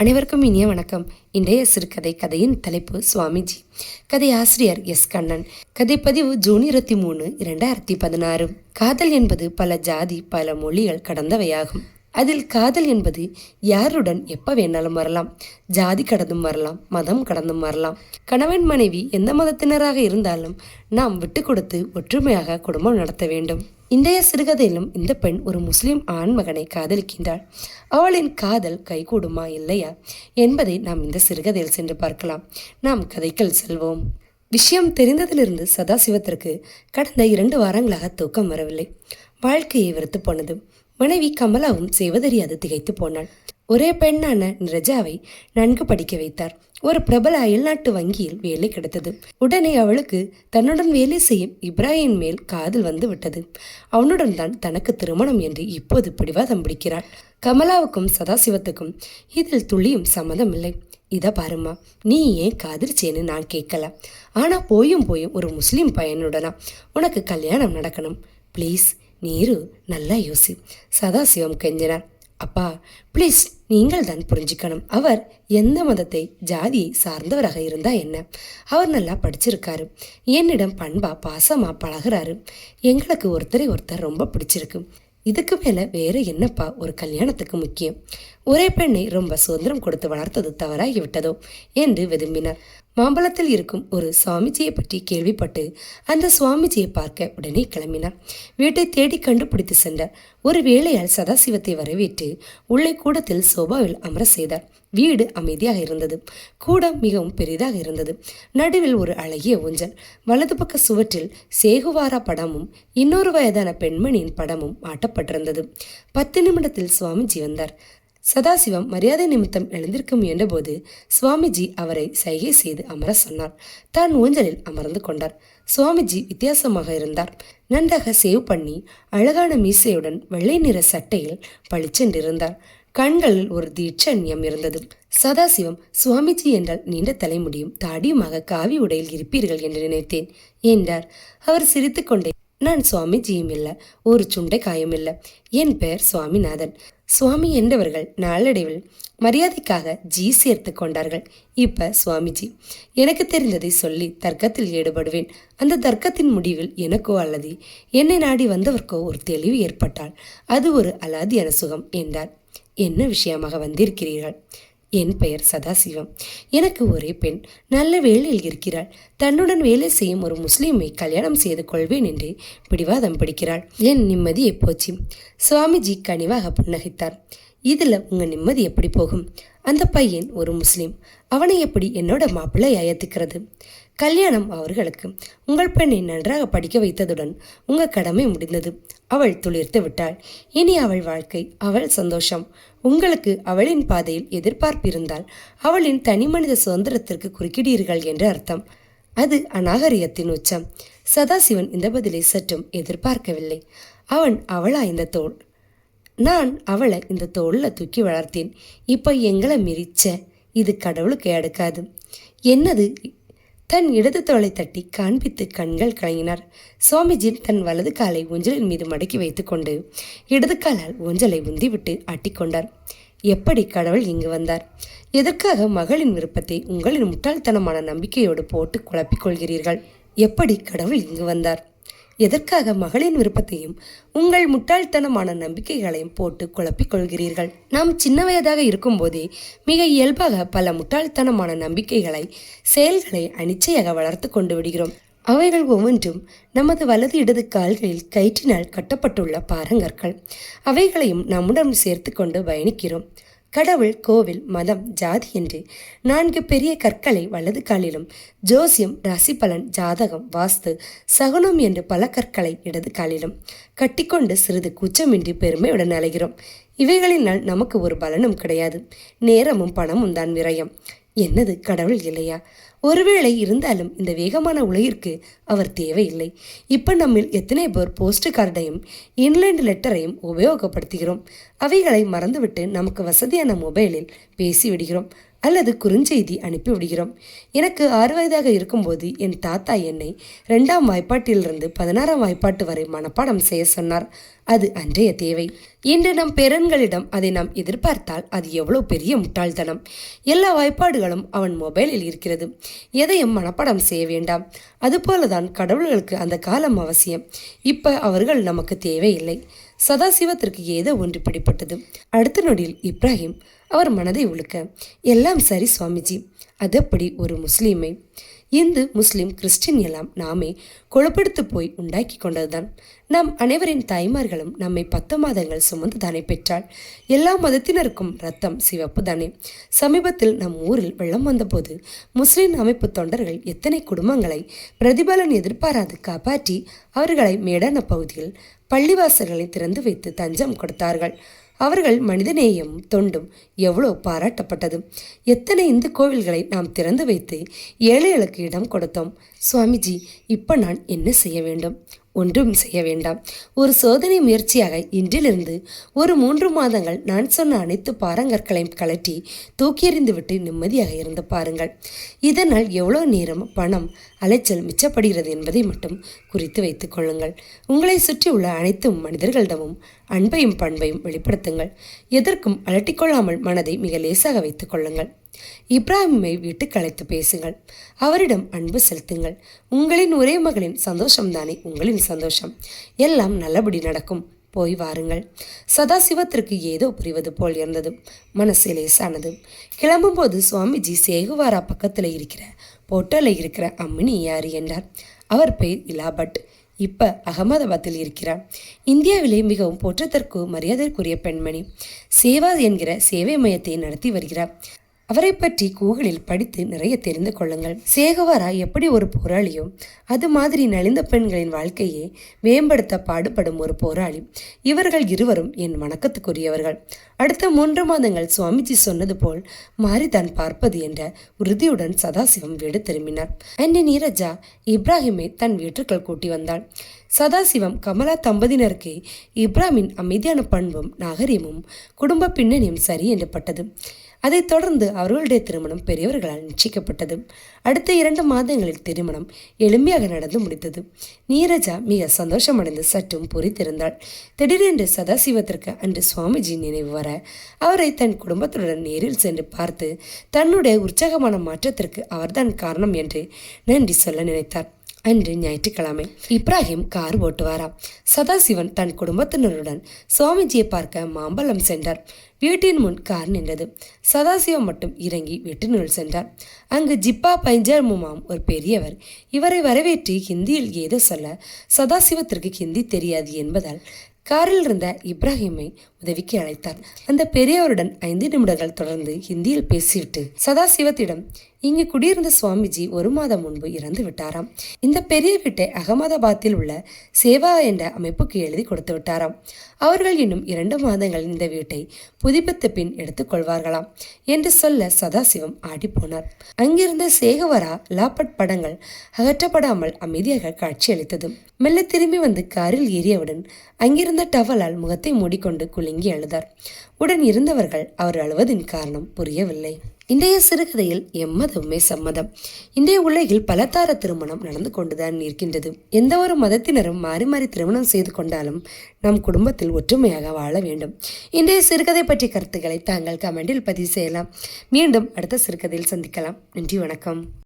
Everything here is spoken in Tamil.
அனைவருக்கும் இனிய வணக்கம். இன்றைய சிறுகதை கதையின் தலைப்பு சுவாமிஜி. கதை ஆசிரியர் எஸ். கண்ணன். கதைப்பதிவு ஜூன் இருபத்தி மூணு இரண்டாயிரத்தி பதினாறு. காதல் என்பது பல ஜாதி பல மொழிகள் கடந்தவையாகும். அதில் காதல் என்பது யாருடன் எப்போ வேணாலும் வரலாம். ஜாதி கடந்தும் வரலாம் மதம் கடந்தும் வரலாம். கணவன் மனைவி எந்த மதத்தினராக இருந்தாலும் நாம் விட்டு கொடுத்து ஒற்றுமையாக குடும்பம் நடத்த வேண்டும். இன்றைய சிறுகதையிலும் இந்த பெண் ஒரு முஸ்லிம் ஆண் மகனை காதலிக்கின்றாள். அவளின் காதல் கைகூடுமா இல்லையா என்பதை நாம் இந்த சிறுகதையில் சென்று பார்க்கலாம். நாம் கதைக்குள் செல்வோம். விஷயம் தெரிந்ததிலிருந்து சதாசிவத்திற்கு கடந்த இரண்டு வாரங்களாக தூக்கம் வரவில்லை. வாழ்க்கையை வெறுத்து போனது. மனைவி கமலாவும் செய்வதறியாது திகைத்து போனாள். ஒரே பெண்ணான நிரஜாவை நன்கு படிக்க வைத்தார். ஒரு பிரபல அயல்நாட்டு வங்கியில் வேலை கிடைத்தது. உடனே அவளுக்கு தன்னுடன் வேலை செய்யும் இப்ராஹிம் மேல் காதல் வந்து விட்டது. அவனுடன் தான் தனக்கு திருமணம் என்று இப்போது பிடிவாதம் பிடிக்கிறாள். கமலாவுக்கும் சதாசிவத்துக்கும் இதில் துளியும் சம்மதம் இல்லை. இதை பாருமா நீ ஏன் காதலிச்சேன்னு நான் கேட்கல ஆனால் போயும் போயும் ஒரு முஸ்லீம் பையனுடனா உனக்கு கல்யாணம் நடக்கணும். ப்ளீஸ் நீரு நல்லா யோசி. சதாசிவம் கெஞ்சினார். அப்பா ப்ளீஸ் நீங்கள் தான் புரிஞ்சுக்கணும். அவர் எந்த மதத்தை ஜாதியை சார்ந்தவராக இருந்தா என்ன? அவர் நல்லா படிச்சிருக்காரு. என்னிடம் பண்பா பாசமா பழகுறாரு. எங்களுக்கு ஒருத்தரை ஒருத்தர் ரொம்ப பிடிச்சிருக்கு. இதுக்கு மேலே வேற என்னப்பா ஒரு கல்யாணத்துக்கு முக்கியம்? ஒரே பெண்ணை ரொம்ப சுதந்திரம் கொடுத்து வளர்த்தது தவறாகி விட்டதோ என்று விரும்பினார். மாம்பழத்தில் இருக்கும் ஒரு சுவாமிஜியை பற்றி கேள்விப்பட்டு அந்த சுவாமிஜியை பார்க்க உடனே கிளம்பினார் வீட்டை தேடி கண்டுபிடித்து சென்றார் ஒரு வேளையால் சதாசிவத்தை வரவேற்று உள்ளே கூடத்தில் சோபாவில் அமர செய்தார். வீடு அமைதியாக இருந்தது. கூடம் மிகவும் பெரிதாக இருந்தது. நடுவில் ஒரு அழகிய ஊஞ்சல். வலது பக்க சுவற்றில் சேகுவாரா படமும் இன்னொரு வயதான பெண்மணியின் படமும் ஆட்டப்பட்டிருந்தது. பத்து நிமிடத்தில் சுவாமிஜி வந்தார். சதாசிவம் மரியாதை நிமித்தம் எழுந்திருக்க முயன்றபோது சுவாமிஜி அவரை சைகை செய்து அமர சொன்னார். தான் ஊஞ்சலில் அமர்ந்து கொண்டார். சுவாமிஜி வித்தியாசமாக இருந்தார். நன்றாக சேவ் பண்ணி அழகான மீசையுடன் வெள்ளை நிற சட்டையில் பளிச்சென்றிருந்தார். கண்களில் ஒரு தீட்சண்யம் இருந்தது. சதாசிவம் சுவாமிஜி என்றால் நீண்ட தலைமுடியும் தாடியுமாக காவி உடையில் இருப்பீர்கள் என்று நினைத்தேன் என்றார். அவர் சிரித்துக்கொண்டே நான் சுவாமிஜியும் இல்லை ஒரு சுண்டைக்காயும் இல்லை. என் பெயர் சுவாமிநாதன். சுவாமி என்றவர்கள் நாளடைவில் மரியாதைக்காக ஜி சேர்த்து கொண்டார்கள். இப்ப சுவாமிஜி எனக்கு தெரிந்ததை சொல்லி தர்க்கத்தில் ஈடுபடுவேன். அந்த தர்க்கத்தின் முடிவில் எனக்கோ அல்லது என்னை நாடி வந்தவர்க்கோ ஒரு தெளிவு ஏற்பட்டால் அது ஒரு அலாதியான சுகம் என்றார். என்ன விஷயமாக வந்திருக்கிறீர்கள்? என் பெயர் சதாசிவம். எனக்கு ஒரே பெண். நல்ல வேலையில் இருக்கிறாள். தன்னுடன் வேலை செய்யும் ஒரு முஸ்லீமை கல்யாணம் செய்து கொள்வேன் என்று பிடிவாதம் பிடிக்கிறாள். என் நிம்மதி எப்போச்சு? சுவாமிஜி கனிவாக புன்னகைத்தார். இதில் உங்கள் நிம்மதி எப்படி போகும்? அந்த பையன் ஒரு முஸ்லீம். அவனை எப்படி என்னோட மாப்பிள்ளை ஏத்துக்கிறது கல்யாணம் அவர்களுக்கு. உங்கள் பெண்ணை நன்றாக படிக்க வைத்ததுடன் உங்க கடமை முடிந்தது. அவள் துளிர்த்து விட்டாள். இனி அவள் வாழ்க்கை அவள் சந்தோஷம். உங்களுக்கு அவளின் பாதையில் எதிர்பார்ப்பு இருந்தால் அவளின் தனிமனித சுதந்திரத்திற்கு குறுக்கிடீர்கள் என்று அர்த்தம். அது அநாகரிகத்தின் உச்சம். சதாசிவன் இந்த பதிலை சற்றும் எதிர்பார்க்கவில்லை. அவன் அவளா இந்த தோல் நான் அவளை இந்த தோளில் தூக்கி வளர்த்தேன். இப்போ எங்களை மிரிச்ச இது கடவுளுக்கு எடுக்காது என்னது? தன் இடது தோலை தட்டி காண்பித்து கண்கள் கலங்கினார். சுவாமிஜி தன் வலது காலை ஊஞ்சலின் மீது மடக்கி வைத்துக்கொண்டு இடது காலால் ஊஞ்சலை உந்திவிட்டு ஆட்டிக்கொண்டார் எப்படி கடவுள் இங்கு வந்தார்? எதற்காக மகளின் விருப்பத்தை உங்களின் முட்டாள்தனமான நம்பிக்கையோடு போட்டு குழப்பிக் கொள்கிறீர்கள்? எப்படி கடவுள் இங்கு வந்தார்? எதற்காக மகளின் விருப்பத்தையும் உங்கள் முட்டாள்தனமான நம்பிக்கைகளையும் போட்டு குழப்பிக் கொள்கிறீர்கள்? நாம் சின்ன வயதாக இருக்கும்போதே மிக இயல்பாக பல முட்டாள்தனமான நம்பிக்கைகளை செயல்களை அனிச்சையாக வளர்த்து கொண்டு விடுகிறோம். அவைகள் ஒவ்வொன்றும் நமது வலது இடது கால்களில் கயிற்றினால் கட்டப்பட்டுள்ள பாறங்கற்கள் அவைகளையும் நம்முடன் சேர்த்து கொண்டு பயணிக்கிறோம். கடவுள் கோவில் மதம் ஜாதி என்று நான்கு பெரிய கற்களை வலது காலிலும் ஜோசியம் ராசிபலன் ஜாதகம் வாஸ்து சகுனம் என்று பல கற்களை இடது காலிலும் கட்டிக்கொண்டு சிறிது குச்சமின்றி பெருமையுடன் அலைகிறோம். இவைகளினால் நமக்கு ஒரு பலனும் கிடையாது. நேரமும் பணமும் தான் விரயம். என்னது கடவுள் இல்லையா? ஒருவேளை இருந்தாலும் இந்த வேகமான உலகிற்கு அவர் தேவையில்லை. இப்போ நம்மில் எத்தனை பேர் போஸ்ட் கார்டையும் இன்லைண்ட் லெட்டரையும் உபயோகப்படுத்துகிறோம். அவைகளை மறந்துவிட்டு நமக்கு வசதியான மொபைலில் பேசிவிடுகிறோம். அல்லது குறுஞ்செய்தி அனுப்பிவிடுகிறோம். எனக்கு ஆறு வயதாக இருக்கும்போது என் தாத்தா என்னை ரெண்டாம் வாய்ப்பாட்டிலிருந்து பதினாறாம் வாய்ப்பாட்டு வரை மனப்பாடம் செய்ய சொன்னார். அது அன்றைய தேவை. இன்று நம் பேரன்களிடம் அதை நாம் எதிர்பார்த்தால் அது எவ்வளவு பெரிய முட்டாள்தனம். எல்லா வாய்ப்பாடுகளும் அவன் மொபைலில் இருக்கிறது. எதையும் மனப்பாடம் செய்ய வேண்டாம். அதுபோலதான் கடவுள்களுக்கு அந்த காலம் அவசியம். இப்ப அவர்கள் நமக்கு தேவையில்லை. சதாசிவத்திற்கு ஏதோ ஒன்று பிடிப்பட்டது அடுத்த நொடியில் இப்ராஹிம் அவர் மனதை உழுக்க எல்லாம் சரி சுவாமிஜி. அதப்படி ஒரு முஸ்லீமை. இந்து முஸ்லிம் கிறிஸ்டின் எல்லாம் நாமே குழப்படுத்து போய் உண்டாக்கி கொண்டதுதான். நம் அனைவரின் தாய்மார்களும் நம்மை பத்து மாதங்கள் சுமந்து தானே பெற்றாள். எல்லா மதத்தினருக்கும் ரத்தம் சிவப்பு தானே சமீபத்தில் நம் ஊரில் வெள்ளம் வந்தபோது முஸ்லிம் அமைப்பு தொண்டர்கள் எத்தனை குடும்பங்களை பிரதிபலன் எதிர்பாராது காப்பாற்றி அவர்களை மேடான பகுதியில் பள்ளிவாசல்களை திறந்து வைத்து தஞ்சம் கொடுத்தார்கள். அவர்கள் மனிதநேயம் தொண்டும் எவ்வளோ பாராட்டப்பட்டது. எத்தனை இந்து கோவில்களை நாம் திறந்து வைத்து ஏழைகளுக்கு இடம் கொடுத்தோம். சுவாமிஜி இப்போ நான் என்ன செய்ய வேண்டும்? ஒன்றும் செய்ய வேண்டாம். ஒரு சோதனை முயற்சியாக இன்றிலிருந்து ஒரு மூன்று மாதங்கள் நான் சொன்ன அனைத்து பாரங்கற்களையும் கலட்டி தூக்கி எறிந்துவிட்டு நிம்மதியாக இருந்து பாருங்கள். இதனால் எவ்வளோ நேரம் பணம் அலைச்சல் மிச்சப்படுகிறது என்பதை மட்டும் குறித்து வைத்துக் கொள்ளுங்கள். உங்களை சுற்றியுள்ள அனைத்து மனிதர்களிடமும் அன்பையும் பண்பையும் வெளிப்படுத்துங்கள். எதற்கும் அலட்டிக்கொள்ளாமல் மனதை மிக லேசாக வைத்துக் கொள்ளுங்கள். இப்ராஹிமை வீட்டுக்கு அழைத்து பேசுங்கள். அவரிடம் அன்பு செலுத்துங்கள். உங்களின் ஒரே மகளின் சந்தோஷம்தானே உங்களின் சந்தோஷம். எல்லாம் நல்லபடி நடக்கும். போய் வாருங்கள். சதாசிவத்திற்கு ஏதோ புரிவது போல் இருந்தது. மனசு லேசானது. கிளம்பும்போது சுவாமிஜி சேகுவாரா பக்கத்தில் இருக்கிற போட்டோல இருக்கிற அம்மினி யார் என்றார். அவர் பெயர் இலாபட். இப்ப அகமதாபாத்தில் இருக்கிறார். இந்தியாவிலே மிகவும் போற்றத்திற்கு மரியாதைக்குரிய பெண்மணி. சேவா என்கிற சேவை மையத்தை நடத்தி வருகிறார். அவரை பற்றி கூகுளில் படித்து நிறைய தெரிந்து கொள்ளுங்கள். சேகவாரா எப்படி ஒரு போராளியோ அது மாதிரி நலிந்த பெண்களின் வாழ்க்கையை மேம்படுத்த பாடுபடும் ஒரு போராளி. இவர்கள் இருவரும் என் வணக்கத்துக்குரியவர்கள். அடுத்த மூன்று மாதங்கள் சுவாமிஜி சொன்னது போல் மாறிதான் பார்ப்பது என்ற உறுதியுடன் சதாசிவம் வீடு திரும்பினார். அன்னை நீரஜா இப்ராஹிமை தன் வீட்டுக்குள் கூட்டி வந்தாள். சதாசிவம் கமலா தம்பதியினருக்கு இப்ராமின் அமைதியான பண்பும் நாகரீகமும் குடும்ப பின்னணியும் சரி என்று பட்டது. அதைத் தொடர்ந்து அவர்களுடைய திருமணம் பெரியவர்களால் நிச்சயிக்கப்பட்டது. அடுத்த இரண்டு மாதங்களில் திருமணம் எளிமையாக நடந்து முடித்தது நீரஜா மிக சந்தோஷமடைந்து சற்றும் பொறித்திருந்தாள். திடீரென்று சதாசிவத்திற்கு அன்று சுவாமிஜி நினைவு வர அவரை தன் குடும்பத்துடன் நேரில் சென்று பார்த்து தன்னுடைய உற்சாகமான மாற்றத்திற்கு அவர்தான் காரணம் என்று நன்றி சொல்ல நினைத்தார். அன்று ஞாயிற்றுக்கிழமை இப்ராஹிம் கார் ஓட்டுவாராம். சதாசிவன் தன் குடும்பத்தினருடன் சுவாமிஜியை பார்க்க மாம்பழம் சென்றார். வீட்டின் முன் கார் நின்றது. சதாசிவம் மட்டும் இறங்கி வீட்டினுள் சென்றார். அங்கு ஜிப்பா பைஞ்சர் முமாம் ஒரு பெரியவர். இவரை வரவேற்று ஹிந்தியில் ஏதோ சொல்ல சதாசிவத்திற்கு ஹிந்தி தெரியாது என்பதால் காரில் இருந்த இப்ராஹிமை உதவிக்கு அழைத்தார். அந்த பெரியவருடன் ஐந்து நிமிடங்கள் தொடர்ந்து ஹிந்தியில் பேசிவிட்டு சதாசிவத்திடம் இங்கு குடியிருந்த சுவாமிஜி ஒரு மாதம் முன்பு இறந்து விட்டாராம். இந்த பெரிய வீட்டை அகமதாபாத்தில் உள்ள சேவா என்ற அமைப்புக்கு எழுதி கொடுத்து விட்டாராம். அவர்கள் இன்னும் இரண்டு மாதங்கள் இந்த வீட்டை புதுப்பித்த பின் எடுத்துக்கொள்வார்களாம் என்று சொல்ல சதாசிவம் ஆடிப்போனார். அங்கிருந்த சேகவரா லாபட் படங்கள் அகற்றப்படாமல் அமைதியாக காட்சியளித்தது. மெல்ல திரும்பி வந்து காரில் ஏறியவுடன் அங்கிருந்த டவலால் முகத்தை மூடிக்கொண்டு குளி குலுங்கி அழுதார் உடன் இருந்தவர்கள் அவர் அழுவதின் காரணம் புரியவில்லை. இன்றைய சிறுகதையில் எம்மதமே சம்மதம். இன்றைய உலகில் பலதார திருமணம் நடந்து கொண்டுதான் இருக்கின்றது எந்த ஒரு மதத்தினரும் மாறி மாறி திருமணம் செய்து கொண்டாலும் நம் குடும்பத்தில் ஒற்றுமையாக வாழ வேண்டும். இன்றைய சிறுகதை பற்றிய கருத்துக்களை தாங்கள் கமெண்டில் பதிவு செய்யலாம். மீண்டும் அடுத்த சிறுகதையில் சந்திக்கலாம். நன்றி வணக்கம்.